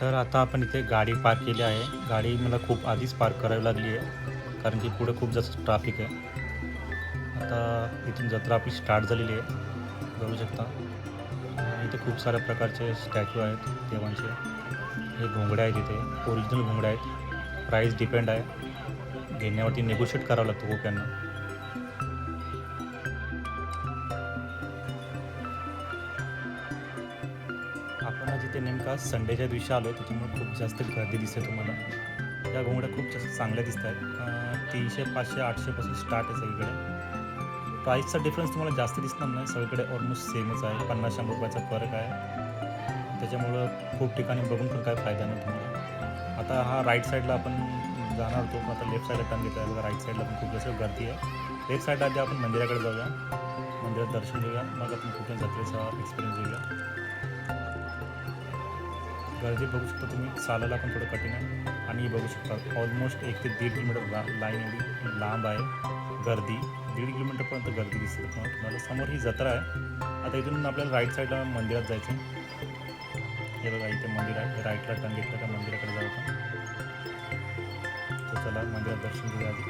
तर आता आपण इथे गाडी पार्क केली आहे. गाडी मला खूप आधीच पार्क करावी लागली आहे कारण की पुढे खूप जास्त ट्रॅफिक आहे. आता इथून जत्रा आपली स्टार्ट झालेली आहे. बघू शकता. इथे खूप साऱ्या प्रकारचे स्टॅच्यू आहेत देवांचे. हे घोंगडे आहेत इथे. ओरिजिनल घोंगडे आहेत. प्राईस डिपेंड आहे. घेण्यावरती नेगोशिएट करावं लागतं गोप्यांना. ते नेमका संडेच्या दिवशी आलो आहे त्याच्यामुळे खूप जास्त गर्दी दिसते तुम्हाला. या घोंगड्या खूप जास्त चांगल्या दिसत आहेत तीनशे पाचशे आठशेपासून स्टार्ट आहे सगळीकडे. प्राईसचा डिफरन्स तुम्हाला जास्त दिसणार नाही. सगळीकडे ऑलमोस्ट सेमच आहे. पन्नास शंभर रुपयाचा फरक आहे. त्याच्यामुळं खूप ठिकाणी बघून पण काय फायदा नाही तुम्हाला. आता हा राईट साईडला आपण जाणार होतो. पण आता लेफ्ट साईडला टर्न घेतला आहे बघा राईट साईडला पण खूप जास्त गर्दी आहे. लेफ्ट साईडला आधी आपण मंदिराकडे जाऊया. मंदिरात दर्शन घेऊया. मग आपण कुठल्या जत्रेचा एक्सपिरियन्स घेऊया. गर्दी बघू शकता तुम्ही. चालायला पण थोडं कठीण आहे. आणि बघू शकता ऑलमोस्ट एक ते दीड किलोमीटर ला लाईन एवढी लांब आहे. गर्दी. दीड किलोमीटरपर्यंत गर्दी दिसते. पण तुम्हाला समोर ही जत्रा आहे. आता इथून आपल्याला राईट साईडला मंदिरात जायचं हे बघा इथे मंदिर आहे. राईटला टन घेतलं का मंदिराकडे जाऊ आपण. तर चला मंदिरात दर्शन घेऊया आधी.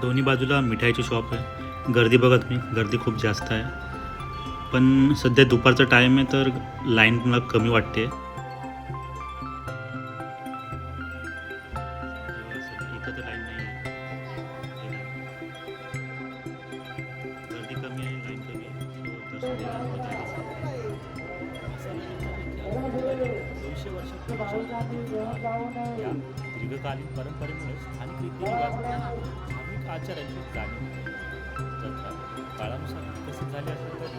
दोन्ही बाजूला मिठाईची शॉप आहे. गर्दी बघा तुम्ही. गर्दी खूप जास्त आहे. पण सध्या दुपारचा टाईम आहे तर लाईन मला कमी वाटते. कमी दीर्घकालीन परंपरेमुळे स्थानिक रीतिरिवाज आणि आचारांची जाणीव होते. काळानुसार विकसित झाले असली तरी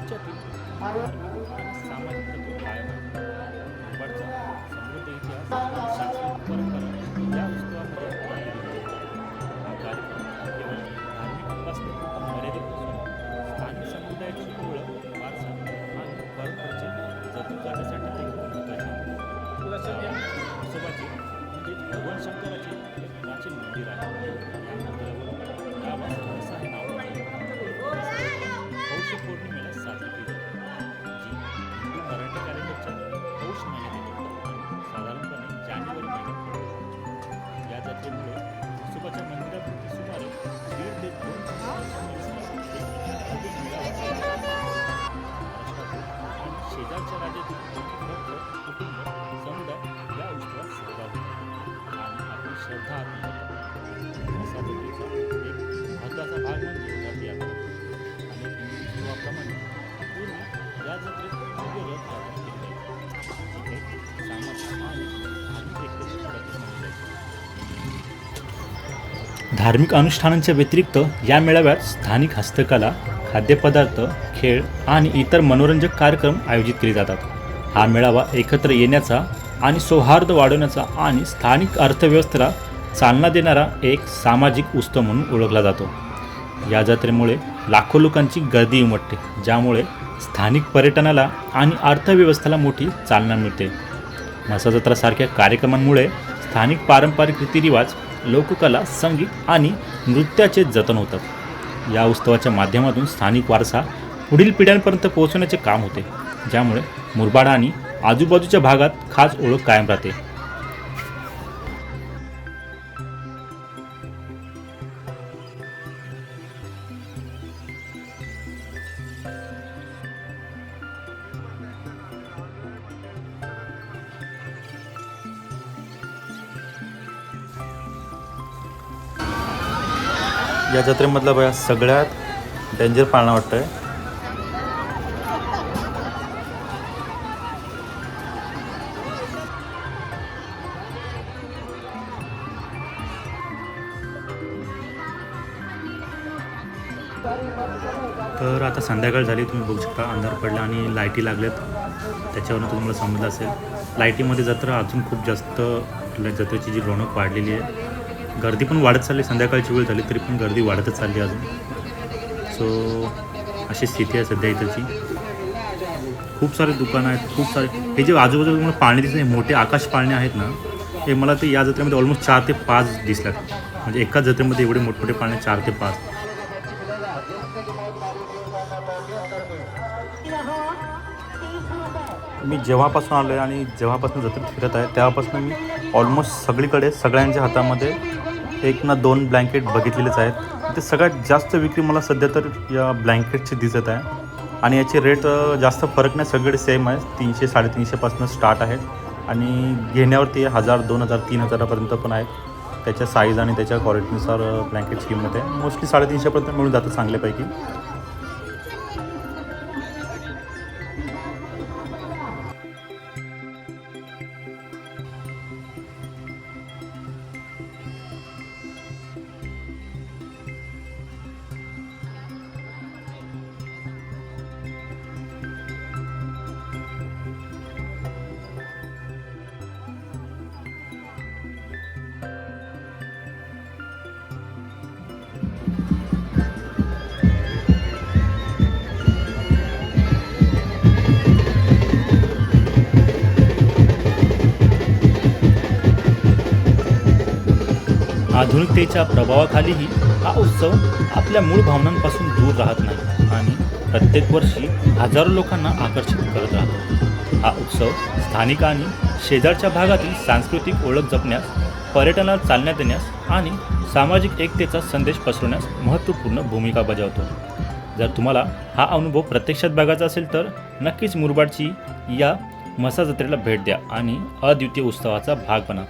तिच्यातील आणि सामाजिक तत्व कायम मुंबईचा समृद्ध इतिहास सांस्कृतिक परंपरा या उत्सवामध्ये हा कार्यक्रम केवळ धार्मिक उपासनेपुरता मर्यादित स्थानिक समुदायाची ओळख वारसा आणि परंपरेचे जतन करण्यासाठी महत्त्वाचे आहे म्हणजे भगवान शंकराचे प्राचीन मंदिर आहे या मंदिरावर गावात Cukur. धार्मिक अनुष्ठानांच्या व्यतिरिक्त या मेळाव्यात स्थानिक हस्तकला खाद्यपदार्थ खेळ आणि इतर मनोरंजक कार्यक्रम आयोजित केले जातात. हा मेळावा एकत्र येण्याचा आणि सौहार्द वाढवण्याचा आणि स्थानिक अर्थव्यवस्थेला चालना देणारा एक सामाजिक उत्सव म्हणून ओळखला जातो. या जत्रेमुळे लाखो लोकांची गर्दी उमटते ज्यामुळे स्थानिक पर्यटनाला आणि अर्थव्यवस्थेला मोठी चालना मिळते. म्हसा जत्रासारख्या कार्यक्रमांमुळे स्थानिक पारंपरिक रीतिरिवाज लोककला संगीत आणि नृत्याचे जतन होतात या उत्सवाच्या माध्यमातून स्थानिक वारसा पुढील पिढ्यांपर्यंत पोहोचवण्याचे काम होते ज्यामुळे मुरबाड आणि आजूबाजूच्या भागात खास ओळख कायम राहते. या जत्रेमधला बघा सगळ्यात डेंजर पाळणा वाटतंय. तर आता संध्याकाळ झाली तुम्ही बघू शकता अंधार पडला आणि लाईटी लागल्यात. त्याच्यावरून तुम्हाला समजलं असेल. लाईटीमध्ये जत्रा अजून खूप जास्त आपल्या जत्रेची जी रौनक वाढलेली आहे. गर्दी पण वाढत चालली संध्याकाळची वेळ झाली तरी पण गर्दी वाढतच चालली अजून. सो अशी स्थिती आहे सध्या इथंची खूप सारे दुकानं आहेत खूप सारे हे जे आजूबाजूला तुम्हाला पाळणे दिसते मोठे आकाश पाळणे आहेत ना हे मला ते या जत्रेमध्ये ऑलमोस्ट चार ते पाच दिसल्यात. म्हणजे एकाच जत्रेमध्ये एवढे मोठमोठे पाळणे चार ते पाच. मी जेव्हापासून आलो आहे आणि जेव्हापासून जत्रेत फिरत आहे तेव्हापासून मी ऑलमोस्ट सगळीकडे सगळ्यांच्या हातामध्ये एक ना दोन ब्लँकेट बघितलेलेच आहेत. ते सगळ्यात जास्त विक्री मला सध्या तर या ब्लँकेटची दिसत आहे. आणि याचे रेट जास्त फरक नाही सगळे सेम आहे. तीनशे साडेतीनशेपासून स्टार्ट आहेत. आणि घेण्यावरती हजार दोन हजार तीन हजारापर्यंत पण आहेत. त्याच्या साईज आणि त्याच्या क्वालिटीनुसार ब्लँकेटची किंमत आहे. मोस्टली साडेतीनशेपर्यंत मिळून जातं चांगल्यापैकी. आधुनिकतेच्या प्रभावाखालीही हा उत्सव आपल्या मूळ भावनांपासून दूर राहत नाही आणि प्रत्येक वर्षी हजारो लोकांना आकर्षित करत राहतो. हा उत्सव स्थानिक आणि शेजारच्या भागातील सांस्कृतिक ओळख जपण्यास पर्यटनाला चालना देण्यास आणि सामाजिक एकतेचा संदेश पसरवण्यास महत्त्वपूर्ण भूमिका बजावतो. जर तुम्हाला हा अनुभव प्रत्यक्षात बघायचा असेल तर नक्कीच मुरबाडची या मसा जत्रेला भेट द्या आणि अद्वितीय उत्सवाचा भाग बना.